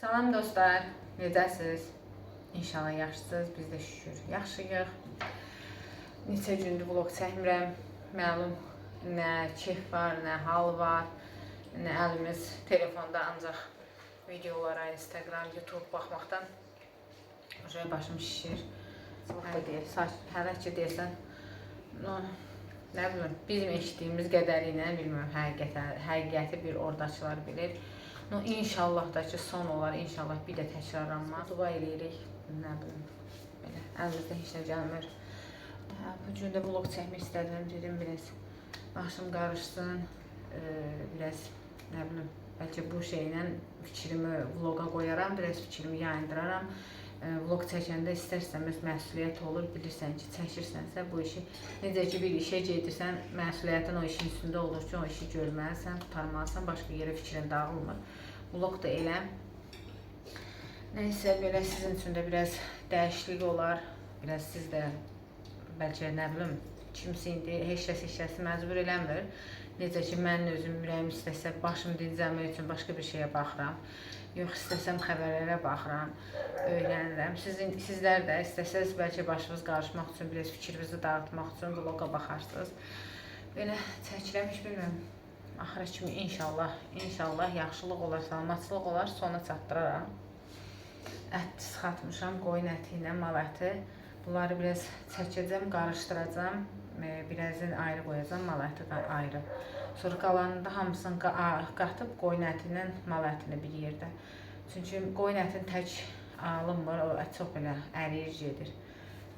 Salam dostlar, necəsiz? İnşallah yaxşısınız, biz də şükür yaxşıyıq. Neçə gündür vlog çəkmirəm, məlum nə kif var, nə hal var, nə əlimiz telefonda ancaq videolara, Instagram, YouTube baxmaqdan Şöyə başım şişir. Hələ deyə, saç, hələ ki deyəsən, no, nə bilməm, bizim eşitdiyimiz qədəri ilə bilmirəm, həqiqəti, həqiqəti bir ordaçılar bilir. No, inşallah da ki son olar, inşallah bir də təkrarlanmaz. Dua eləyirik, nə bilim, belə əlimizdə heç nə gəlmir. Hə, Bu gün də vlog çəkmək istədim, dedim biraz başım qarışsın, e, biraz nə bilim, bəlkə bu şeylə fikrimi vloqa qoyaram, biraz fikrimi yayındıraram. E, vlog çəkəndə istər-istəməz məsuliyyət olur, bilirsən ki, çəkirsənsə bu işi necə ki bir işə gedirsən, məsuliyyətin o işin üstündə olur ki, o işi görməlisən, tutarmalısan, başqa yerə fikrin dağılmır. Vlog da elə. Nəysə belə sizin üçün də biraz dəyişiklik olar. Biraz siz də bəlkə nə bilim, kimsə indi heç kəs heç kəsi məcbur eləmir. Necə ki mən özüm ürəyim istəsə başım dincəlmək üçün başqa bir şeyə baxıram. Yox istəsəm xəbərlərə baxıram, öyrənirəm. Sizin sizlər də istəsəz bəlkə başınız qarışmaq üçün, biraz fikrinizi dağıtmaq üçün vloqa baxarsınız. Belə çəkirəm, heç bilmirəm. Axıra kimi inşallah, inşallah yaxşılıq olar, salamatçılıq olar, sona çatdıraram. Ət sıxatmışam, qoyun əti ilə mal əti. Bunları biraz çəkəcəm, qarışdıracam. E, Birazını ayrı qoyacam, mal ayrı. Sonra qalanını da hamısını qatıb qoyun əti ilə mal bir yerdə. Çünki qoyun ətini tək alınmır, o ət çox belə əriyir gedir.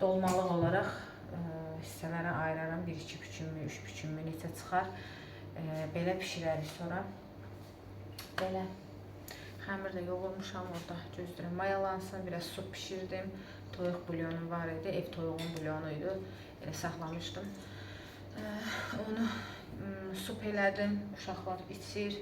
Dolmalıq olaraq e, hissələrə ayıraram. 1-2 bükünmü, 3 bükünmü necə çıxar. E, belə bişirərik sonra. Belə. Xəmir də yoğurmuşam orada, gözləyirəm mayalansın. Biraz su bişirdim. Toyuq bulyonu var idi, ev toyuğun bulyonu idi. Elə saxlamışdım. Onu sup elədim, uşaqlar içir.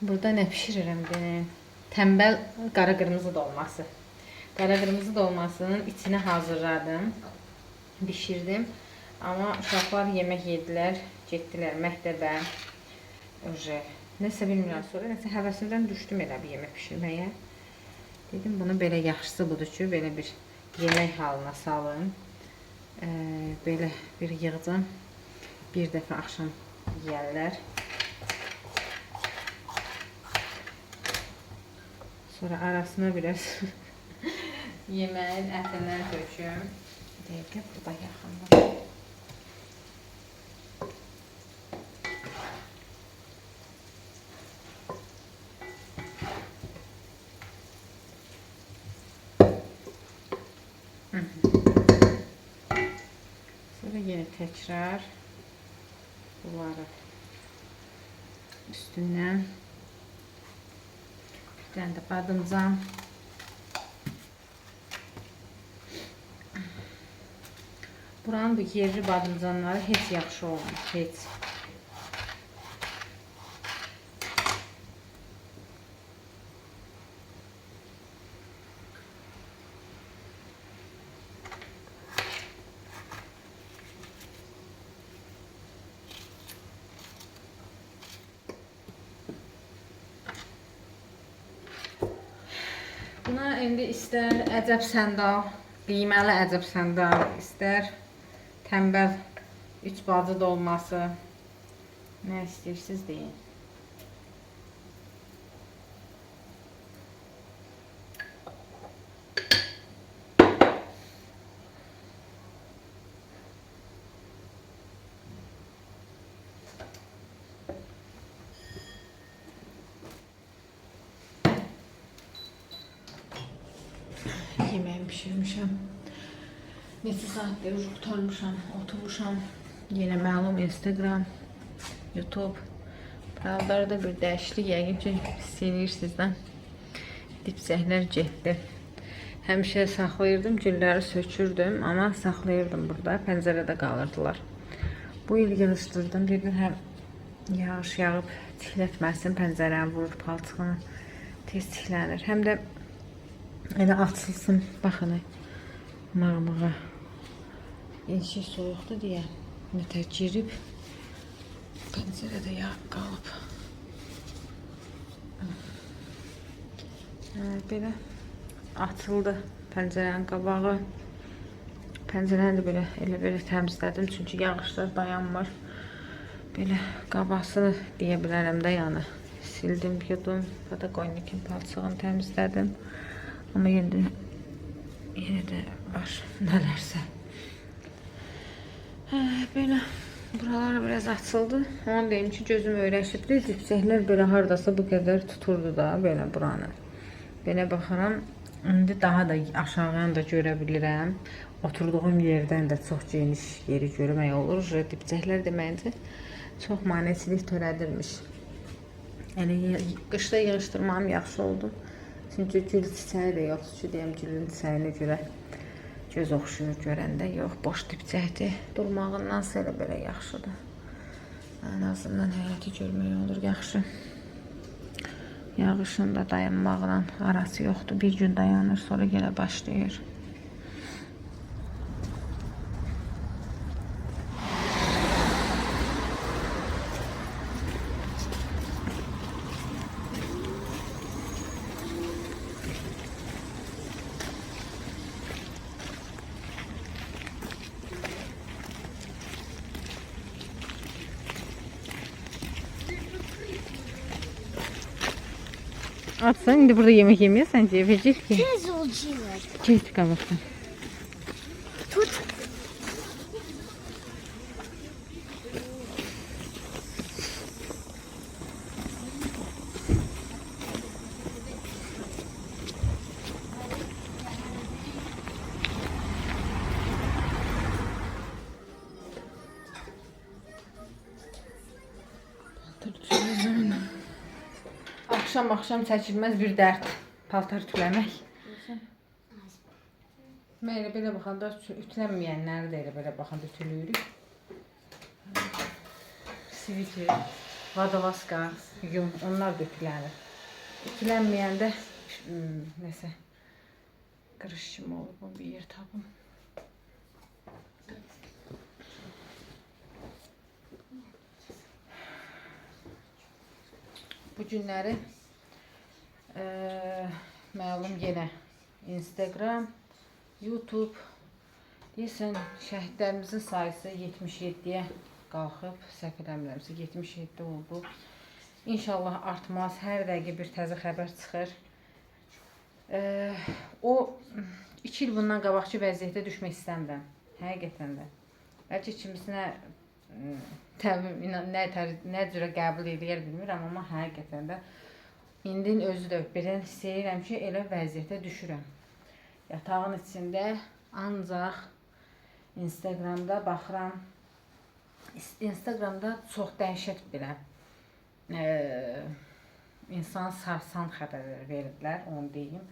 Burada nə bişirirəm deyin. Tənbəl qara qırmızı dolması. Qara qırmızı dolmasının içini hazırladım. Bişirdim. Amma uşaqlar yemək yedilər, getdilər məktəbə. Öje. Nəsə bilmirəm sonra nəsə həvəsimdən düşdüm elə bir yemək bişirməyə. Dedim bunu belə yaxşısı budur ki, belə bir yemək halına salım. Ee, belə bir yığcam. Bir dəfə axşam yeyərlər. Sonra arasına biraz etinden döküyorum. Bir dakika burada hı. Sonra yine tekrar bunları üstünden de badımcan. Buranın bu yerli badımcanları heç yaxşı olmur, heç. Buna indi istər əcəb səndal, qiyməli əcəb səndal, istər tənbəl üç bacı dolması. Nə istəyirsiniz deyin. Bişirmişəm. Neçə saatdir ucu qurtarmışam, oturmuşam. Yenə məlum Instagram, YouTube. Buralarda bir dəyişiklik yəqin ki, hiss edirsizdən. Dipsəklər getdi. Həmişə saxlayırdım, gülləri sökürdüm, amma saxlayırdım burada. Pəncərədə qalırdılar. Bu il yığışdırdım. Dedim həm yağış yağıb çiklətməsin, pəncərəni vurur palçığını. Tez çiklənir. Həm də elə açılsın. Baxın. Mağmağa. İnşi soyuqdur deyə nətər girib pəncərədə yağ qalıb. Belə açıldı pəncərənin qabağı. Pəncərəni də belə elə belə təmizlədim çünki yağışlar dayanmır. Belə qabasını deyə bilərəm də yəni. Sildim, yudum, patagonnikin palçığını təmizlədim. Amma yenə də yenə də var nələrsə. Hə, belə buralar biraz açıldı. Onu deyim ki, gözüm öyrəşibdi. Dipsəklər belə hardasa bu qədər tuturdu da belə buranı. Belə baxıram, indi daha da aşağıdan da görə. Oturduğum yerdən də çox geniş yeri görmək olur. Dipçəklər deməyincə çox maneçilik törədirmiş. Yəni qışda yığışdırmam yaxşı oldu. Çünki gül çiçəyi də yoxdur ki, deyəm gülün çiçəyinə görə göz oxşuyur görəndə. Yox, boş dipçəkdir. Durmağından elə belə yaxşıdır. Ən azından həyəti görmək olur yaxşı. Yağışın da dayanmaqla arası yoxdur. Bir gün dayanır, sonra yenə başlayır. atsana. Şimdi burada yemek yemeye sence yapacak ki. Tez olacak. Çektik ablasın. Tut. Dur, dur, dur. Akşam çəkilməz bir dərd. Paltar ütüləmək. Mən elə belə baxanda ütü- ütülənməyənləri də elə belə baxanda ütülüyürük. Sviter, vadalaska, yun, onlar da ütülənir. Ütülənməyəndə hmm, nəsə qırış kimi olub bir yer tapım. Bu günləri eee məlum yenə Instagram, YouTube deyəsən şəhidlərimizin sayısı 77-yə qalxıb, səhv eləmirəmsə 77 oldu. İnşallah artmaz. Hər dəqiqə bir təzə xəbər çıxır. Eee o 2 il bundan qabaqki vəziyyətə düşmək istəmirəm. Həqiqətən də. Bəlkə kimisinə ım, təmin nə tər, nə cürə qəbul edir bilmirəm, amma həqiqətən də indi özü də birdən hiss edirəm ki, elə vəziyyətə düşürəm. Yatağın içində ancaq Instagramda baxıram. Instagramda çox dəhşət belə eee insan sarsan xəbərlər verirlər, onu deyim.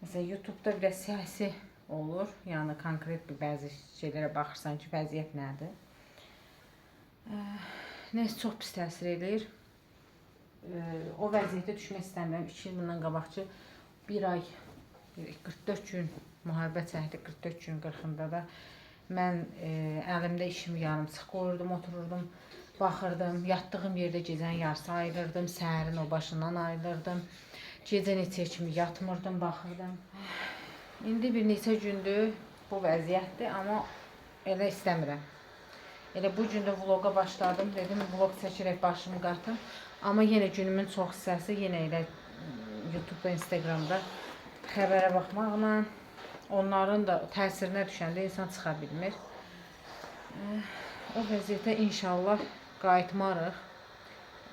Məsələn, YouTube-da biraz siyasi olur. Yəni konkret bir bəzi şeylərə baxırsan ki, vəziyyət nədir? Nəsə çox pis təsir edir. O vəziyyətə düşmək istəmirəm. 2 il bundan qabaqçı 1 ay bir 44 gün müharibə çəkdi. 44 gün 40-ında da mən eee, əlimdə işimi yarımçıq qoyurdum, otururdum, baxırdım. Yatdığım yerdə gecənin yarısı ayırırdım, səhərin o başından ayırırdım. Gecə neçə kimi yatmırdım, baxırdım. İndi bir neçə gündür bu vəziyyətdir, amma elə istəmirəm. Elə bu gün də vloqa başladım. Dedim vloq çəkərək başımı qatım. Amma yenə günümün çox hissəsi yenə elə YouTube-da, Instagramda xəbərə baxmaqla onların da təsirinə düşəndə insan çıxa bilmir. Eh, O vəziyyətə inşallah qayıtmarıq.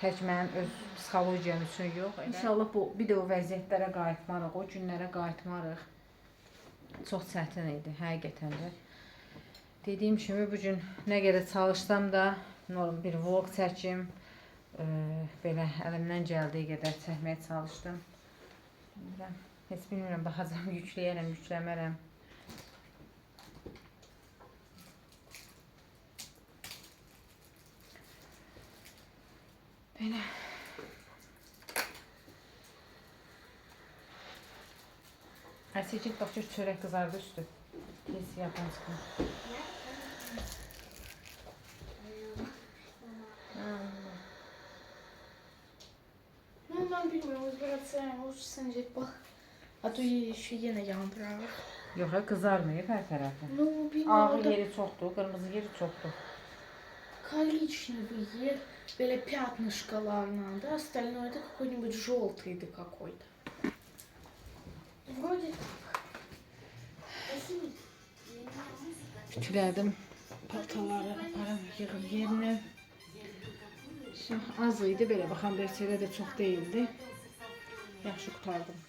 Tək mənim öz psixologiyam üçün yox. elə. İnşallah bu bir də o vəziyyətlərə qayıtmarıq, o günlərə qayıtmarıq. çox çətin idi həqiqətən də. Dediyim kimi bu gün nə qədər çalışsam da normal bir vlog çəkim. E, belə əlimdən gəldiyi qədər çəkməyə çalışdım. Bilmirəm, heç bilmirəm baxacam yükləyərəm, yükləmərəm. Belə. Əsəcik bax gör çörək qızardı üstü. Tez yapan çıxın. Ну, ben bilmiyorum. Izgara olursa sanacak bak. A to еще yine yandırar. Yox, ha, qızarmayıb hər tərəfi. Ну, Ağ bilmiyorum. yeri çoxdur, qırmızı yeri çoxdur. Коричневый е, böyle пятнышколарно, да, остальное это какой-нибудь желтый да какой-то. Вроде так. Ütülədim. Paltaları aparım, yığım yerinə. Şimdi az idi belə, baxan bəlkə də çox değildi. Yaxşı qutardım.